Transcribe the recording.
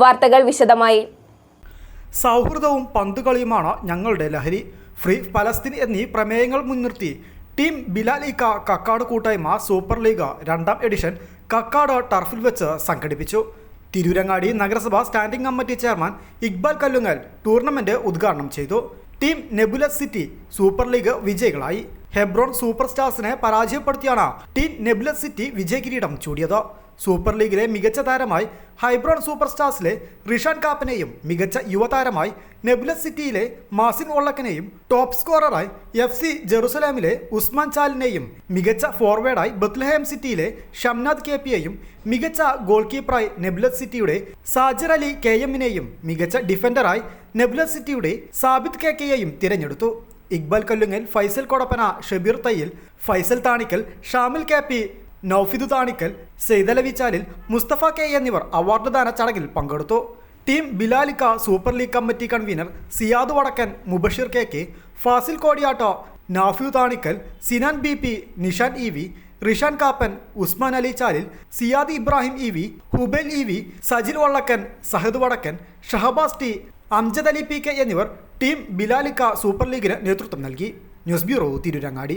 വാർത്തകൾ വിശദമായി. സൗഹൃദവും പന്തുകളിയുമാണ് ഞങ്ങളുടെ ലഹരി. ഫ്രീ ഫലസ്തീൻ എന്നീ പ്രമേയങ്ങൾ മുൻനിർത്തി ടീം ബിലാലിക്ക കക്കാട് കൂട്ടായ്മ സൂപ്പർ ലീഗ് രണ്ടാം എഡിഷൻ കക്കാട് ടർഫിൽ വെച്ച് സംഘടിപ്പിച്ചു. തിരൂരങ്ങാടി നഗരസഭ standing committee chairman Iqbal Kallungal tournament ഉദ്ഘാടനം ചെയ്തു. Team Nebula city super league വിജയികളായി. ഹെബ്രോൺ സൂപ്പർ സ്റ്റാർസിനെ പരാജയപ്പെടുത്തിയാണ് ടീം നെബുല സിറ്റി വിജയകിരീടം ചൂടിയത്. സൂപ്പർ ലീഗിലെ മികച്ച താരമായി ഹൈബ്രോൺ സൂപ്പർ സ്റ്റാർസിലെ റിഷാൻ കാപ്പനെയും മികച്ച യുവതാരമായി നെബുലസ് സിറ്റിയിലെ മാസിൻ ഒള്ളക്കനെയും ടോപ്പ് സ്കോററായി എഫ് സി ജെറുസലേമിലെ ഉസ്മാൻ ചാലിനെയും മികച്ച ഫോർവേഡായി ബത്ലഹേം സിറ്റിയിലെ ഷംനാദ് കെ പിയെയും മികച്ച ഗോൾ കീപ്പറായി നെബുലസ് സിറ്റിയുടെ സാജിർ അലി കെ എമ്മിനെയും മികച്ച ഡിഫൻഡറായി നെബുലസ് സിറ്റിയുടെ സാബിത് കെ കെയെയും തിരഞ്ഞെടുത്തു. Iqbal Kallungal Faisal Kodappana Shabeer Thayyil Faisal Thanikkal Shamil K P Noufid Thanikkal Saithalavi Chalil Musthafa K എന്നിവർ അവാർഡ് ദാന ചടങ്ങിൽ പങ്കെടുത്തു. Team Bilalikka super league committee convener Siyad Vadakkan Mubashir K K Fasil Kodiyatto Nafyu Thanikkal Sinan B P Nishan E V Rishan Kappan Usman Ali Chalil Siyad Ibrahim E V Hubail E V Sajil Vallakkan Sahad Vadakkan Shahabas T Amjad Ali P K എന്നിവർ team Bilalikka super ലീഗിന് നേതൃത്വം നൽകി. News bureau Tirurangadi.